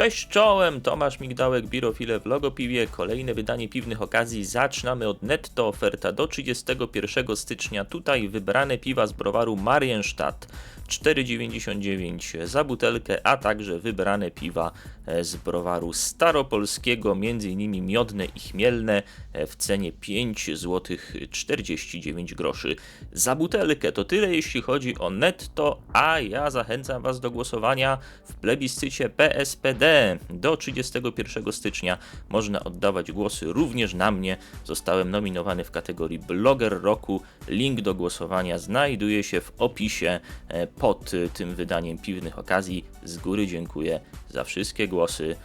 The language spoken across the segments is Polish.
Cześć czołem, Tomasz Migdałek, Birofile w Logopiwie. Kolejne wydanie piwnych okazji. Zaczynamy od netto oferta do 31 stycznia. Tutaj wybrane piwa z browaru Marienstadt 4,99 za butelkę, a także wybrane piwa e, z browaru staropolskiego, m.in. miodne i chmielne e, w cenie 5 zł 49 groszy za butelkę. To tyle jeśli chodzi o netto, a ja zachęcam Was do głosowania w plebiscycie PSPD. Do 31 stycznia można oddawać głosy również na mnie. Zostałem nominowany w kategorii Blogger Roku. Link do głosowania znajduje się w opisie e, pod e, tym wydaniem piwnych okazji. Z góry dziękuję za wszystkie głosy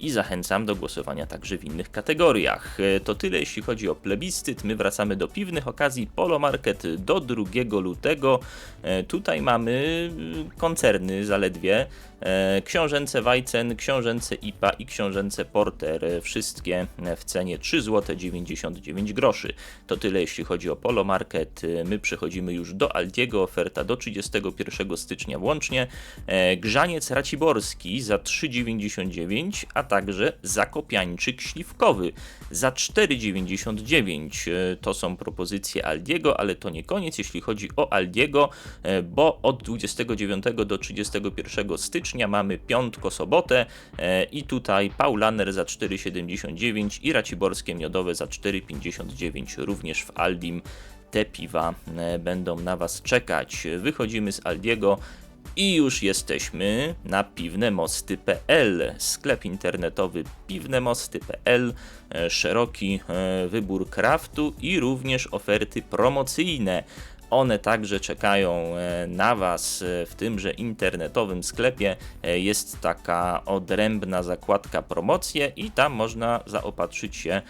i zachęcam do głosowania także w innych kategoriach. E, To tyle jeśli chodzi o plebiscyt. My wracamy do piwnych okazji Polo Market do 2 lutego. E, Tutaj mamy koncerny zaledwie. E, Książęce Weizen, książęce IPA i książęce Porter. e, Wszystkie w cenie 3 zł 99 groszy. To tyle jeśli chodzi o Polo Market. E, My przechodzimy już do Aldiego. Oferta do 31 stycznia włącznie. E, Grzaniec Raciborski za 3,99, a także Zakopiańczyk Śliwkowy za 4,99. E, To są propozycje Aldiego, ale to nie koniec, jeśli chodzi o Aldiego, e, bo od 29 do 31 stycznia mamy piątko, sobotę e, i tutaj Paulaner za 4,79 i Raciborskie Miodowe za 4,59 również w Aldim. Te piwa będą na Was czekać. Wychodzimy z Aldiego i już jesteśmy na piwnemosty.pl. Sklep internetowy piwnemosty.pl. E, Szeroki e, wybór kraftu i również oferty promocyjne. One także czekają e, na Was e, w tymże internetowym sklepie. E, Jest taka odrębna zakładka promocje i tam można zaopatrzyć się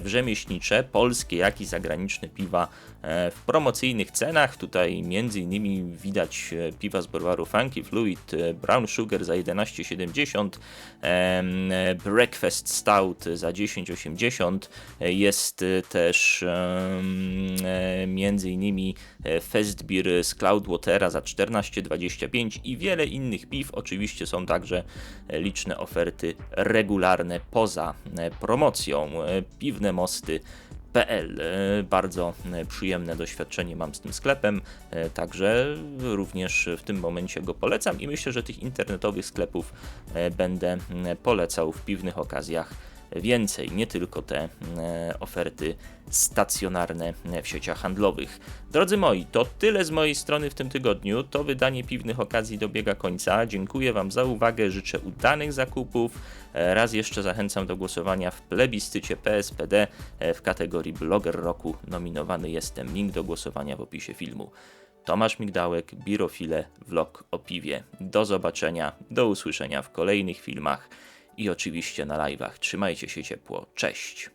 w rzemieślnicze, polskie, jak i zagraniczne piwa w promocyjnych cenach. Tutaj między innymi widać piwa z browaru Funky Fluid, Brown Sugar za 11,70, em, e, Breakfast Stout za 10,80. E, Jest też między innymi e, Festbier z Cloudwatera za 14,25 i wiele innych piw. Oczywiście są także e, liczne oferty regularne poza e, promocją. Piwne mosty PL. Bardzo przyjemne doświadczenie mam z tym sklepem, także również w tym momencie go polecam i myślę, że tych internetowych sklepów będę polecał w piwnych okazjach więcej, nie tylko te e, oferty stacjonarne w sieciach handlowych. Drodzy moi, to tyle z mojej strony w tym tygodniu. To wydanie piwnych okazji dobiega końca. Dziękuję Wam za uwagę, życzę udanych zakupów. E, Raz jeszcze zachęcam do głosowania w plebiscycie PSPD e, w kategorii Blogger Roku. Nominowany jestem. Link do głosowania w opisie filmu. Tomasz Migdałek, Birofile, vlog o piwie. Do zobaczenia, do usłyszenia w kolejnych filmach i oczywiście na live'ach. Trzymajcie się ciepło. Cześć!